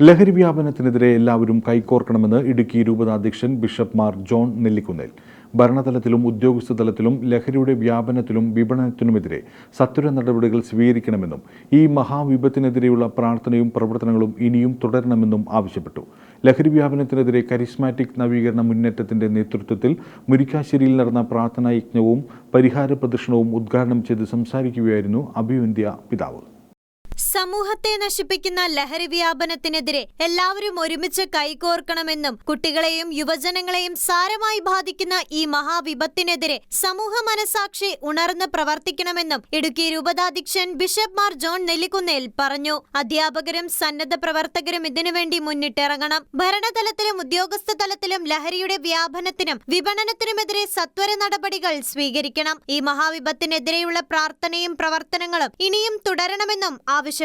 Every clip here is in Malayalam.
ലഹരി വ്യാപനത്തിനെതിരെ എല്ലാവരും കൈകോർക്കണമെന്ന് ഇടുക്കി രൂപതാധ്യക്ഷൻ ബിഷപ്പ് മാർ ജോൺ നെല്ലിക്കുന്നേൽ. ഭരണതലത്തിലും ഉദ്യോഗസ്ഥ തലത്തിലും ലഹരിയുടെ വ്യാപനത്തിലും വിപണനത്തിനുമെതിരെ സത്വര നടപടികൾ സ്വീകരിക്കണമെന്നും ഈ മഹാവിപത്തിനെതിരെയുള്ള പ്രാർത്ഥനയും പ്രവർത്തനങ്ങളും ഇനിയും തുടരണമെന്നും ആവശ്യപ്പെട്ടു. ലഹരി വ്യാപനത്തിനെതിരെ കരിസ്മാറ്റിക് നവീകരണ മുന്നേറ്റത്തിന്റെ നേതൃത്വത്തിൽ മുരിക്കാശ്ശേരിയിൽ നടന്ന പ്രാർത്ഥനാ യജ്ഞവും പരിഹാര പ്രദർശനവും ഉദ്ഘാടനം ചെയ്ത് സംസാരിക്കുകയായിരുന്നു അഭിവന്ധ്യ പിതാവ്. സമൂഹത്തെ നശിപ്പിക്കുന്ന ലഹരി വ്യാപനത്തിനെതിരെ എല്ലാവരും ഒരുമിച്ച് കൈകോർക്കണമെന്നും കുട്ടികളെയും യുവജനങ്ങളെയും സാരമായി ബാധിക്കുന്ന ഈ മഹാവിപത്തിനെതിരെ സമൂഹ മനസാക്ഷി ഉണർന്ന് പ്രവർത്തിക്കണമെന്നും ഇടുക്കി രൂപതാധ്യക്ഷൻ ബിഷപ്പ് മാർ ജോൺ നെല്ലിക്കുന്നേൽ പറഞ്ഞു. അധ്യാപകരും സന്നദ്ധ പ്രവർത്തകരും ഇതിനുവേണ്ടി മുന്നിട്ടിറങ്ങണം. ഭരണതലത്തിലും ഉദ്യോഗസ്ഥ തലത്തിലും ലഹരിയുടെ വ്യാപനത്തിനും വിപണനത്തിനുമെതിരെ സത്വര നടപടികൾ സ്വീകരിക്കണം. ഈ മഹാവിപത്തിനെതിരെയുള്ള പ്രാർത്ഥനയും പ്രവർത്തനങ്ങളും ഇനിയും തുടരണമെന്നും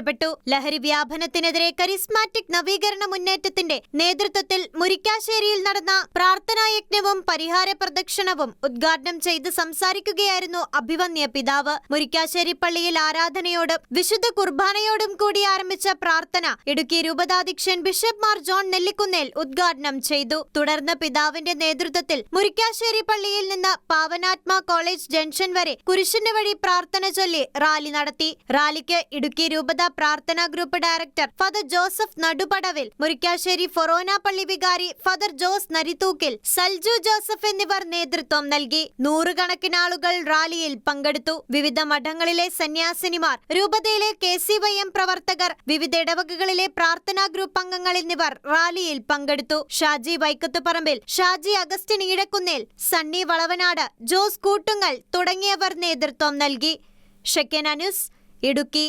ആവശ്യപ്പെട്ടു ലഹരി വ്യാപനത്തിനെതിരെ കരിസ്മാറ്റിക് നവീകരണ മുന്നേറ്റത്തിന്റെ നേതൃത്വത്തിൽ മുരിക്കാശ്ശേരിയിൽ നടന്ന പ്രാർത്ഥനായജ്ഞവും പരിഹാര പ്രദക്ഷിണവും ഉദ്ഘാടനം ചെയ്ത് സംസാരിക്കുകയായിരുന്നു അഭിവന്യ പിതാവ്. മുരിക്കാശ്ശേരി പള്ളിയിൽ ആരാധനയോടും വിശുദ്ധ കുർബാനയോടും കൂടി ആരംഭിച്ച പ്രാർത്ഥന ഇടുക്കി രൂപതാധ്യക്ഷൻ ബിഷപ്പ് മാർ ജോൺ നെല്ലിക്കുന്നേൽ ഉദ്ഘാടനം ചെയ്തു. തുടർന്ന് പിതാവിന്റെ നേതൃത്വത്തിൽ മുരിക്കാശ്ശേരി പള്ളിയിൽ നിന്ന് പാവനാത്മ കോളേജ് ജംഗ്ഷൻ വരെ കുരിശിന്റെ വഴി പ്രാർത്ഥന ചൊല്ലി റാലി നടത്തി. റാലിക്ക് ഇടുക്കി രൂപത പ്രാർത്ഥനാ group director father Joseph Nadupadavil Murickassery forane പള്ളി വികാരി father Jose Narithookil Salju Joseph എന്നിവർ നേതൃത്വം നൽകി. നൂറുകണക്കിന് ആളുകൾ റാലിയിൽ പങ്കെടുത്തു. വിവിധ മഠങ്ങളിലെ സന്യാസിനിമാർ രൂപതയിലെ കെ സി വൈ എം പ്രവർത്തകർ വിവിധ ഇടവകകളിലെ പ്രാർത്ഥനാ ഗ്രൂപ്പ് അംഗങ്ങൾ എന്നിവർ റാലിയിൽ പങ്കെടുത്തു. Shaji Vaikathuparambil Shaji Augustine Eezhakunnel Sunny Valavanad Jose Koottungal തുടങ്ങിയവർ നേതൃത്വം നൽകി. ഷെക്കൻ ന്യൂസ് ഇടുക്കി.